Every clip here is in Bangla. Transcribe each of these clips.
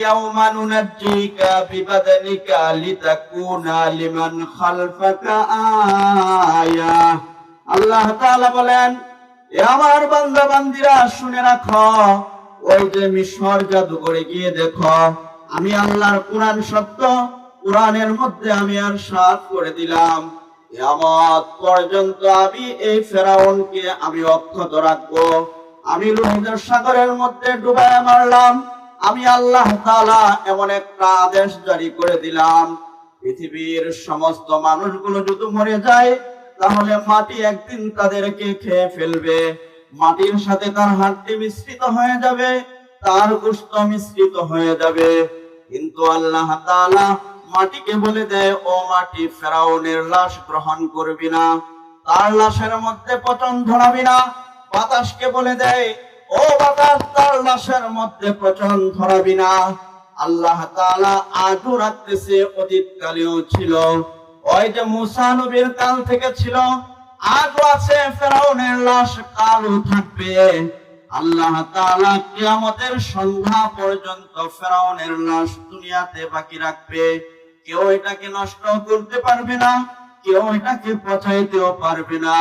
يوم ننجيك ببدنك لتكون لمن خلفك آية আল্লাহ তাআলা বলেন এ আমার বান্দা বান্দিরা শুনে রাখো ওই যে মিশর জাদুঘরে গিয়ে দেখো আমি আল্লাহর কোরআন সত্য কোরআনের মধ্যে আমি আর সাত করে দিলাম কিয়ামত পর্যন্ত আমি এই ফেরাউনকে আমি অক্ষত রাখবো আমি লোহিতের সাগরের মধ্যে ডুবায় মারলাম আমি আল্লাহ তাআলা এমন একটা আদেশ জারি করে দিলাম। পৃথিবীর সমস্ত মানুষগুলো যদি মরে যায়, তাহলে মাটি একদিন তাদেরকে খেয়ে ফেলবে। মাটির সাথে তার হাড্ডি মিশ্রিত হয়ে যাবে, তার গোস্ত মিশ্রিত হয়ে যাবে। কিন্তু আল্লাহ মাটিকে বলে দেয়, ও মাটি ফেরাউনের লাশ গ্রহণ করবি না, তার লাশের মধ্যে পচন ধরাবি না। বাতাসকে বলে দেয়, ও বাতাস তার মধ্যে পচন ধরাবি না। আল্লাহ তাআলা আজও রাখতেছে অতীতকালেও ছিল। ওই যে মুসা নবীর কাল থেকে ছিল, আজও আছে ফেরাউনের লাশ কালও থাকবে। আল্লাহ তাআলা কিয়ামতের সন্ধ্যা পর্যন্ত ফেরাউনের লাশ দুনিয়াতে বাকি রাখবে। কেউ এটাকে নষ্ট করতে পারবে না, কেউ এটাকে পচাইতেও পারবে না।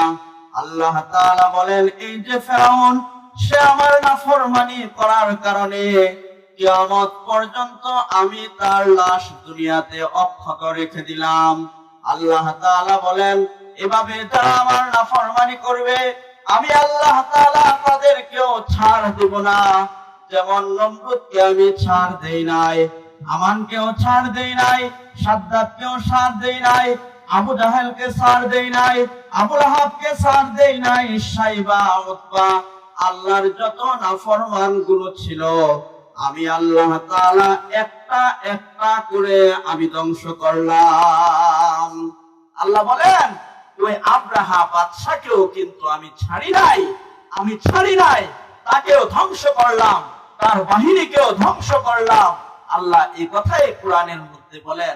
আল্লাহ তাআলা বলেন, এই যে ফেরাউন সে আমার নাফরমানি করার কারণে কিয়ামত পর্যন্ত আমি তার লাশ দুনিয়াতে অক্ষত রেখে দিলাম। আল্লাহ তাআলা বলেন, এভাবে যারা আমার নাফরমানি করবে, আমি আল্লাহ তাআলা তাদেরকেও ছাড় দেব না। যেমন নমরুদকে আমি ছাড় দেই নাই, আমানকেও ছাড় দেই নাই, সাদ্দাতকেও ছাড় দেই নাই, আবু জাহেলকে ছাড় দেই নাই আবু লাহাবকে ছাড় দেই নাই, সাইবা, উতবা আল্লাহর যত নাফরমানগুলো ছিল, আমি আল্লাহ তাআলা একটা একটা করে আমি ধ্বংস করলাম। আল্লাহ বলেন, ওই আব্রাহা বাদশাকেও কিন্তু আমি ছাড়ি নাই, আমি ছাড়ি নাই, তাকেও ধ্বংস করলাম, তার বাহিনীকেও ধ্বংস করলাম। আল্লাহ এই কথাই কোরআনের মধ্যে বলেন।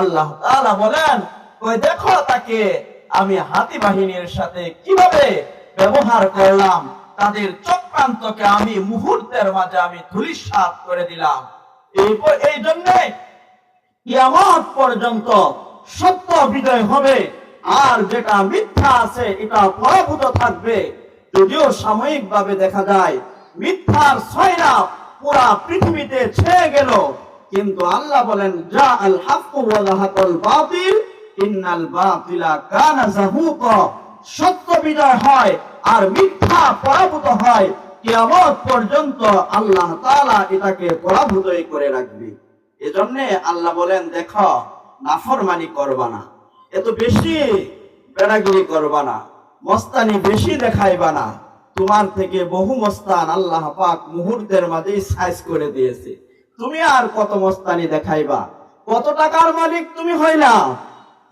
আল্লাহ বলেন, ওই দেখো তাকে, আমি হাতি বাহিনীর সাথে কীভাবে ব্যবহার করলাম, তাদের চক্রান্তকে আমি মুহূর্তের মাঝে আমি ধূলিসাৎ করে দিলাম। এই পর্যন্ত সত্য বিজয় হবে, আর যেটা মিথ্যা আছে, এটা পরাভূত থাকবে। যদিও সাময়িক ভাবে দেখা যায়, মিথ্যার ছয়রা পুরা পৃথিবীতে ছেয়ে গেল। কিন্তু আল্লাহ বলেন, যা আল হাক্কু ওয়া বাতিল, ইন্নাল বাতিলা কানা যাহুকা। সত্য বিজয় হয় আর মিথ্যা পরাভূত হয়। কিয়ামত পর্যন্ত আল্লাহ তাআলা এটাকে পরাভূতই করে রাখবে। এজন্য আল্লাহ বলেন, দেখো, নাফরমানি করবা না। এত বেশি বেড়াগিরি করবা না। মস্তানি বেশি দেখাইবা না। তোমার থেকে বহু মস্তান আল্লাহ পাক মুহূর্তের মাঝেই সাইজ করে দিয়েছে। তুমি আর কত মস্তানি দেখাইবা? কত টাকার মালিক তুমি হইলা?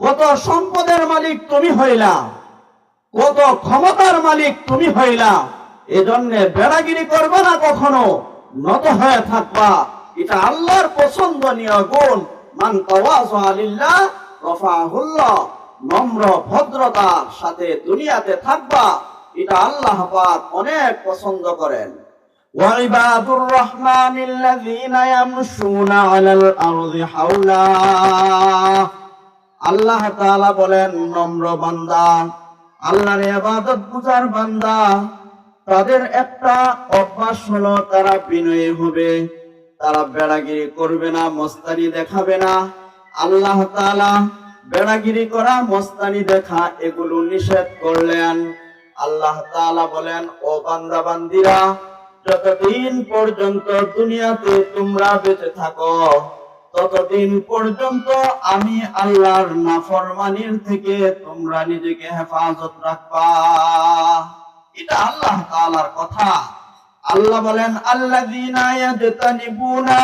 কত সম্পদের মালিক তুমি হইলা? কত ক্ষমতার মালিক তুমি হইলা? এজন্য বেড়াগিরি করবে না কখনো? নত হয়ে থাকবা। এটা আল্লাহর পছন্দনীয় গুণ। মান তাওয়াজা লিল্লাহ রফাহুল্লাহ। নম্র ভদ্রতার সাথে দুনিয়াতে থাকবা। এটা আল্লাহ পাক অনেক পছন্দ করেন وعباد الرحمن الذين يمشون على الأرض حولا আল্লাহ তাআলা বলেন নম্র বান্দা আল্লাহর ইবাদত বুঝার বান্দা তাদের একটা অভ্যাস হলো তারা বিনয়ী হবে তারা বেড়াগিরি করবে না মস্তানি দেখাবে না আল্লাহ তাআলা বেড়াগিরি করা মস্তানি দেখা এগুলো নিষেধ করলেন আল্লাহ বলেন, ও বান্দা বান্দিরা যতদিন পর্যন্ত দুনিয়াতে তোমরা বেঁচে থাকো, ততদিন পর্যন্ত আমি আল্লাহর নাফরমানির থেকে তোমরা নিজেকে হেফাজত রাখবা। এটা আল্লাহ তাআলার কথা। আল্লাহ বলেন, আল্লাযীনা ইয়াজতানিবুনা